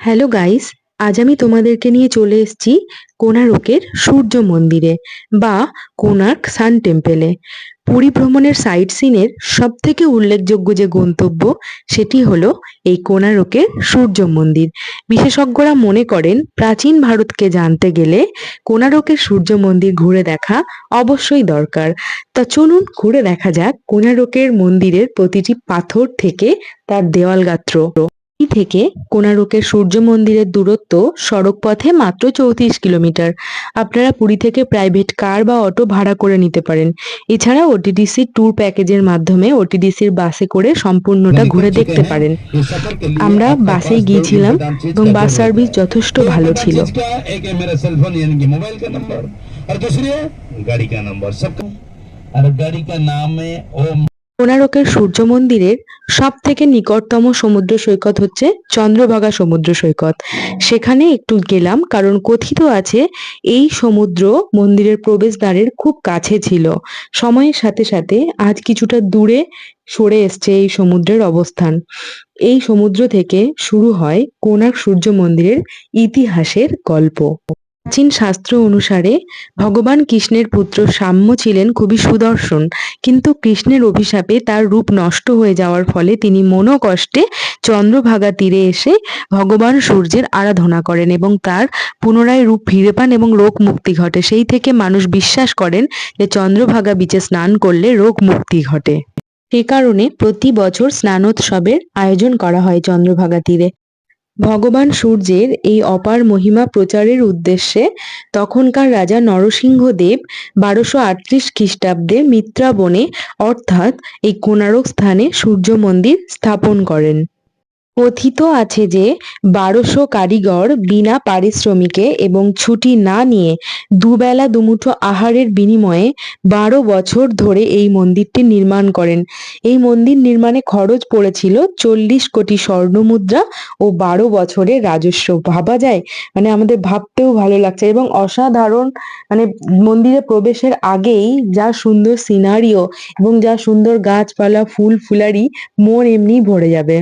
Hello guys, আজ আমি তোমাদেরকে নিয়ে চলে এসেছি কোণারকের সূর্য মন্দিরে বা কোণার্ক সান টেম্পেলে। পুরী ভ্রমণের সাইট সিনের সব থেকে উল্লেখযোগ্য যে গন্তব্য, সেটি হলো এই কোণারকের সূর্য মন্দির। বিশেষজ্ঞরা মনে করেন, প্রাচীন ভারতকে জানতে গেলে কোণারকের সূর্য মন্দির ঘুরে দেখা অবশ্যই দরকার। তা চলুন ঘুরে দেখা যাক কোণারকের মন্দিরের প্রতিটি পাথর থেকে তার দেওয়াল গাত্র। থেকে কোণারকের সূর্য মন্দিরের দূরত্ব সড়ক পথে মাত্র চৌত্রিশ কিলোমিটার আপনারা পুরী থেকে প্রাইভেট কার বা অটো ভাড়া করে নিতে পারেন এছাড়া ওটিডিসি ট্যুর প্যাকেজের মাধ্যমে ওটিডিসির বাসে করে সম্পূর্ণটা ঘুরে দেখতে পারেন আমরা বাসেই গিয়েছিলাম এবং বাস সার্ভিস যথেষ্ট ভালো ছিল एक है मेरा सेल फोन यानी कि मोबाइल का नंबर और दूसरी है गाड़ी का नंबर सबका और गाड़ी का नाम है ओम কোণারকের সূর্য মন্দিরের সব থেকে নিকটতম সমুদ্র সৈকত হচ্ছে চন্দ্রভাগা সমুদ্র সৈকত। সেখানে একটু গেলাম কারণ কথিত আছে এই সমুদ্র মন্দিরের প্রবেশদ্বারের খুব কাছে ছিল। সময়ের সাথে সাথে আজ কিছুটা দূরে সরে এসছে এই সমুদ্রের অবস্থান। এই সমুদ্র থেকে শুরু হয় কোণার্ক সূর্য মন্দিরের ইতিহাসের গল্প। প্রাচীন শাস্ত্র অনুসারে ভগবান কৃষ্ণের পুত্র সাম্য ছিলেন খুবই সুদর্শন। কিন্তু কৃষ্ণের অভিশাপে তার রূপ নষ্ট হয়ে যাওয়ার ফলে তিনি মনোকষ্টে চন্দ্রভাগা তীরে এসে ভগবান সূর্যের আরাধনা করেন এবং তার পুনরায় রূপ ফিরে পান এবং রোগ মুক্তি ঘটে। সেই থেকে মানুষ বিশ্বাস করেন যে চন্দ্রভাগা বিচে স্নান করলে রোগ মুক্তি ঘটে। সে কারণে প্রতি বছর স্নানোৎসবের আয়োজন করা হয় চন্দ্রভাগা তীরে। ভগবান সূর্যের এই অপার মহিমা প্রচারের উদ্দেশ্যে তখনকার রাজা নরসিংহদেব বারোশো আটত্রিশ খ্রিস্টাব্দে মিত্রাবনে, অর্থাৎ এই কোণারক স্থানে সূর্য মন্দির স্থাপন করেন। কথিত আছে যে বারোশো কারিগর বিনা পারিশ্রমিকে এবং ছুটি না নিয়ে দুবেলা দুমুঠো আহারের বিনিময়ে বারো বছর ধরে এই মন্দিরটি নির্মাণ করেন। এই মন্দির নির্মাণে খরচ পড়েছিল চল্লিশ কোটি স্বর্ণমুদ্রা ও বারো বছরের রাজস্ব। ভাবা যায় মানে আমাদের ভাবতেও ভালো লাগছে এবং অসাধারণ মানে মন্দিরে প্রবেশের আগেই যা সুন্দর সিনারিও এবং যা সুন্দর গাছপালা, ফুল, ফুলারি, মন এমনি ভরে যাবে।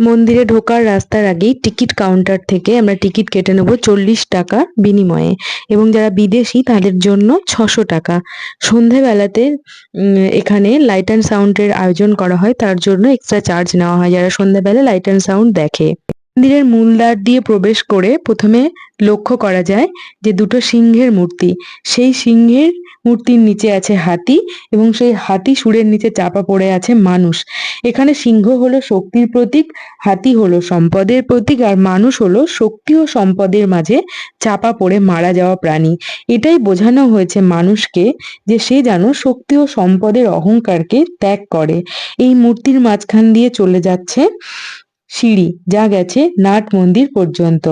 মন্দিরে ঢোকার রাস্তার আগেই টিকিট কাউন্টার থেকে আমরা টিকিট কেটে নেব চল্লিশ টাকা বিনিময়ে। এবং যারা বিদেশি, তাদের জন্য ছশো টাকা। সন্ধেবেলাতে এখানে লাইট অ্যান্ড সাউন্ডের আয়োজন করা হয়, তার জন্য এক্সট্রা চার্জ নেওয়া হয়, যারা সন্ধ্যাবেলা লাইট অ্যান্ড সাউন্ড দেখে। মন্দিরের মূল দ্বার দিয়ে প্রবেশ করে প্রথমে লক্ষ্য করা যায় যে দুটো সিংহের মূর্তি। সেই সিংহের মূর্তির নিচে আছে হাতি এবং সেই হাতি সুরের নিচে চাপা পড়ে আছে মানুষ। এখানে সিংহ হলো শক্তির প্রতীক, হাতি হলো সম্পদের প্রতীক আর মানুষ হলো শক্তি ও সম্পদের মাঝে চাপা পড়ে মারা যাওয়া প্রাণী। এটাই বোঝানো হয়েছে মানুষকে যে সে যেন শক্তি ও সম্পদের অহংকারকে ত্যাগ করে। এই মূর্তির মাঝখান দিয়ে চলে যাচ্ছে সিঁড়ি, যা গেছে নাট মন্দির পর্যন্ত।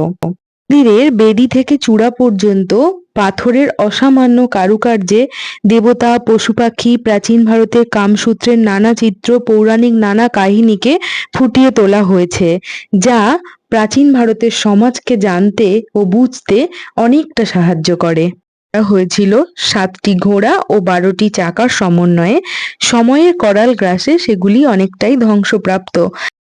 মন্দিরের বেদি থেকে চূড়া পর্যন্ত পাথরের অসামান্য কারুকার্যে দেবতা পশু পাখি প্রাচীন ভারতের কামসূত্রের নানা চিত্র, পৌরাণিক নানা কাহিনীকে ফুটিয়ে তোলা হয়েছে, যা প্রাচীন ভারতের সমাজকে জানতে ও বুঝতে অনেকটা সাহায্য করে। হয়েছিল সাতটি ঘোড়া ও বারোটি চাকার সমন্বয়ে, সময়ের করাল গ্রাসে সেগুলি অনেকটাই ধ্বংসপ্রাপ্ত।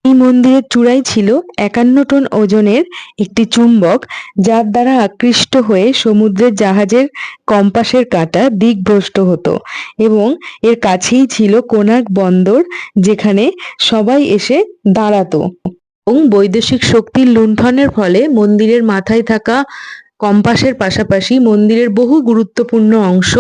এই মন্দিরের চূড়ায় ছিল একান্ন টন ওজনের একটি চুম্বক, যার দ্বারা আকৃষ্ট হয়ে সমুদ্রের জাহাজের কম্পাসের কাঁটা দিকভ্রষ্ট হতো এবং এর কাছেই ছিল কোণার্ক বন্দর, যেখানে সবাই এসে দাঁড়াতো। এবং বৈদেশিক শক্তির লুণ্ঠনের ফলে মন্দিরের মাথায় থাকা কম্পাসের পাশাপাশি মন্দিরের বহু গুরুত্বপূর্ণ অংশ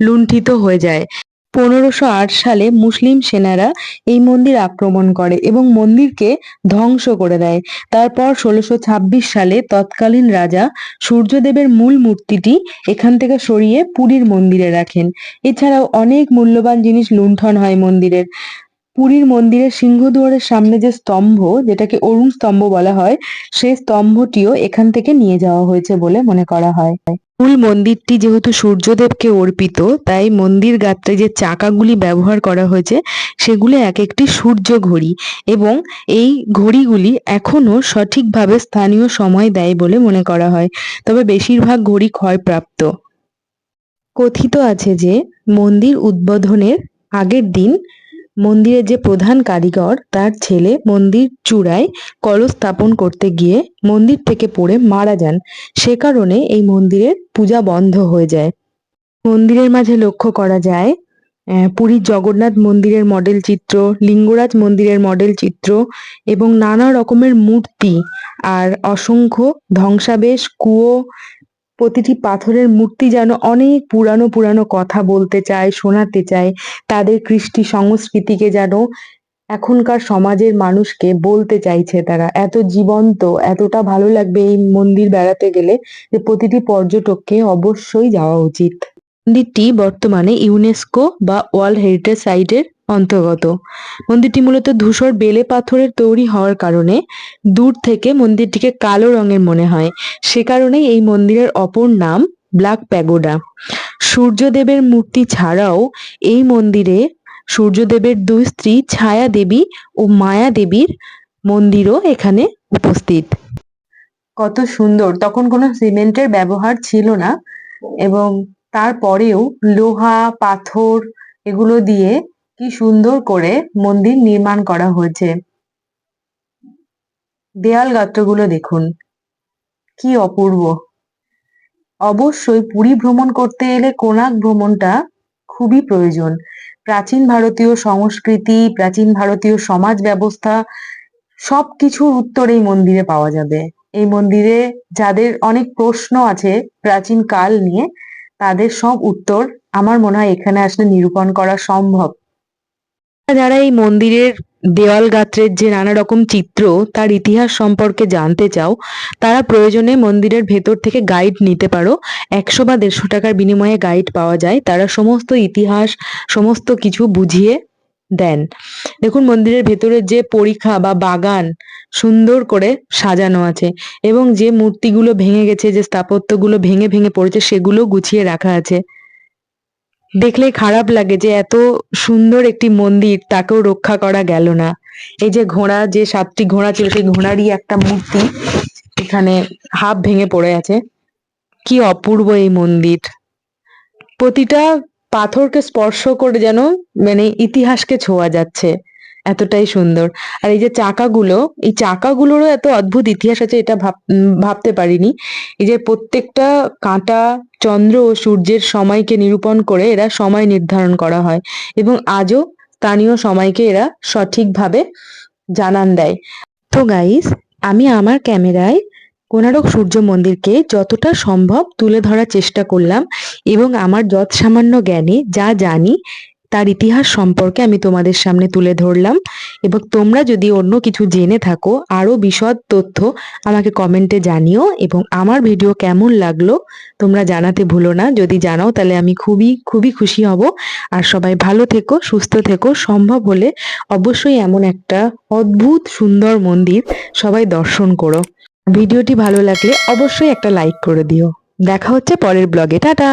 লুণ্ঠিত হয়ে যায়। পনেরোশো আট সালে মুসলিম সেনারা এই মন্দির আক্রমণ করে এবং মন্দিরকে ধ্বংস করে দেয়। তারপর ষোলোশো ছাব্বিশ সালে তৎকালীন রাজা সূর্যদেবের মূল মূর্তিটি এখান থেকে সরিয়ে পুরীর মন্দিরে রাখেন। এছাড়াও অনেক মূল্যবান জিনিস লুণ্ঠন হয় মন্দিরের। পুরীর মন্দিরের সিংহদুয়ারের সামনে যে স্তম্ভ, যেটাকে অরুণ স্তম্ভ বলা হয় সেই স্তম্ভটিও এখান থেকে নিয়ে যাওয়া হয়েছে বলে মনে করা হয়। মূল মন্দিরটি যেহেতু সূর্যদেবকে অর্পিত, তাই মন্দির গাত্রে যে চাকাগুলি ব্যবহার করা হয়েছে, সেগুলি এক একটি সূর্য ঘড়ি এবং এই ঘড়িগুলি এখনও সঠিকভাবে স্থানীয় সময় দেয় বলে মনে করা হয়। তবে বেশিরভাগ ঘড়ি ক্ষয়প্রাপ্ত। কথিত আছে যে মন্দির উদ্বোধনের আগের দিন মন্দিরের যে প্রধান কারিগর, তার ছেলে মন্দির চূড়ায় কলস স্থাপন করতে গিয়ে মন্দির থেকে পড়ে মারা যান। সে কারণে এই মন্দিরের পূজা বন্ধ হয়ে যায়। মন্দিরের মাঝে লক্ষ্য করা যায় পুরীর জগন্নাথ মন্দিরের মডেল চিত্র, লিঙ্গরাজ মন্দিরের মডেল চিত্র এবং নানা রকমের মূর্তি আর অসংখ্য ধ্বংসাবেশ, কুয়ো প্রতিটি পাথরের মূর্তি যেন অনেক পুরানো পুরানো কথা বলতে চায়, শোনাতে চায়। তাদের কৃষ্টি সংস্কৃতিকে যেন এখনকার সমাজের মানুষকে বলতে চাইছে তারা। এত জীবন্ত, এতটা ভালো লাগবে এই মন্দির বেড়াতে গেলে যে প্রতিটি পর্যটককে অবশ্যই যাওয়া উচিত। মন্দিরটি বর্তমানে ইউনেস্কো বা ওয়ার্ল্ড হেরিটেজ সাইটের অন্তর্গত। মন্দিরটি মূলত ধূসর বেলে পাথরের তৈরি হওয়ার কারণে দূর থেকে মন্দিরটিকে কালো রঙের মনে হয়। সে কারণেই এই মন্দিরের অপর নাম ব্ল্যাক প্যাগোডা। সূর্যদেবের মূর্তি ছাড়াও এই মন্দিরে সূর্যদেবের দুই স্ত্রী ছায়া দেবী ও মায়া দেবীর মন্দিরও এখানে উপস্থিত। কত সুন্দর, তখন কোনো সিমেন্টের ব্যবহার ছিল না এবং তারপরেও লোহা, পাথর এগুলো দিয়ে কি সুন্দর করে মন্দির নির্মাণ করা হয়েছে। দেয়াল গাত্রগুলো দেখুন, কি অপূর্ব। অবশ্যই পুরী ভ্রমণ করতে এলে কোণার্ক ভ্রমণটা খুবই প্রয়োজন। প্রাচীন ভারতীয় সংস্কৃতি, প্রাচীন ভারতীয় সমাজ ব্যবস্থা, সবকিছুর উত্তর এই মন্দিরে পাওয়া যাবে। এই মন্দিরে যাদের অনেক প্রশ্ন আছে প্রাচীন কাল নিয়ে, তাদের সব উত্তর আমার মনে হয় এখানে আসলে নিরূপণ করা সম্ভব। যারা এই মন্দিরের দেওয়াল গাত্রের যে নানা রকম চিত্র তার ইতিহাস সম্পর্কে জানতে চাও, তারা প্রয়োজনে মন্দিরের ভেতর থেকে গাইড নিতে পারো। একশো বা দেড়শো টাকার বিনিময়ে গাইড পাওয়া যায়। তারা সমস্ত ইতিহাস, সমস্ত কিছু বুঝিয়ে দেন। দেখুন, মন্দিরের ভেতরে যে পরীক্ষা বা বাগান সুন্দর করে সাজানো আছে এবং যে মূর্তিগুলো ভেঙে গেছে, যে স্থাপত্যগুলো ভেঙে ভেঙে পড়েছে, সেগুলো গুছিয়ে রাখা আছে। দেখলে খারাপ লাগে যে এত সুন্দর একটি মন্দির, তাকেও রক্ষা করা গেল না। এই যে ঘোড়া, যে সাতটি ঘোড়া ছিল, সেই ঘোড়ারই একটা মূর্তি এখানে হাফ ভেঙে পড়ে আছে। কি অপূর্ব এই মন্দির। প্রতিটা পাথরকে স্পর্শ করে যেন মানে ইতিহাসকে ছোঁয়া যাচ্ছে। এতটাই সুন্দর। আর এই যে চাকাগুলো, এই চাকাগুলোরও এত অদ্ভুত ইতিহাস আছে, এটা ভাব ভাবতে পারিনি। এই যে প্রত্যেকটা কাঁটা, চন্দ্র ও সূর্যের সময়কে নিরূপণ করে এরা সময় নির্ধারণ করা হয় এবং আজও স্থানীয় সময়কে এরা সঠিকভাবে জানান দেয়। তো গাইস আমি আমার ক্যামেরায় কোনারক সূর্য মন্দিরকে যতটা সম্ভব তুলে ধরার চেষ্টা করলাম এবং আমার যৎ সামান্য জ্ঞানে যা জানি তার ইতিহাস সম্পর্কে আমি তোমাদের সামনে তুলে ধরলাম এবং তোমরা যদি অন্য কিছু জেনে থাকো, আরও বিশদ তথ্য আমাকে কমেন্টে জানিও এবং আমার ভিডিও কেমন লাগল তোমরা জানাতে ভুলো না। যদি জানাও, তাহলে আমি খুবই খুবই খুশি হব। আর সবাই ভালো থেকো, সুস্থ থেকো। সম্ভব হলে অবশ্যই এমন একটা অদ্ভুত, সুন্দর মন্দির সবাই দর্শন করো। ভিডিওটি ভালো লাগলে অবশ্যই একটা লাইক করে দিও। দেখা হচ্ছে পরের ব্লগে। টাটা!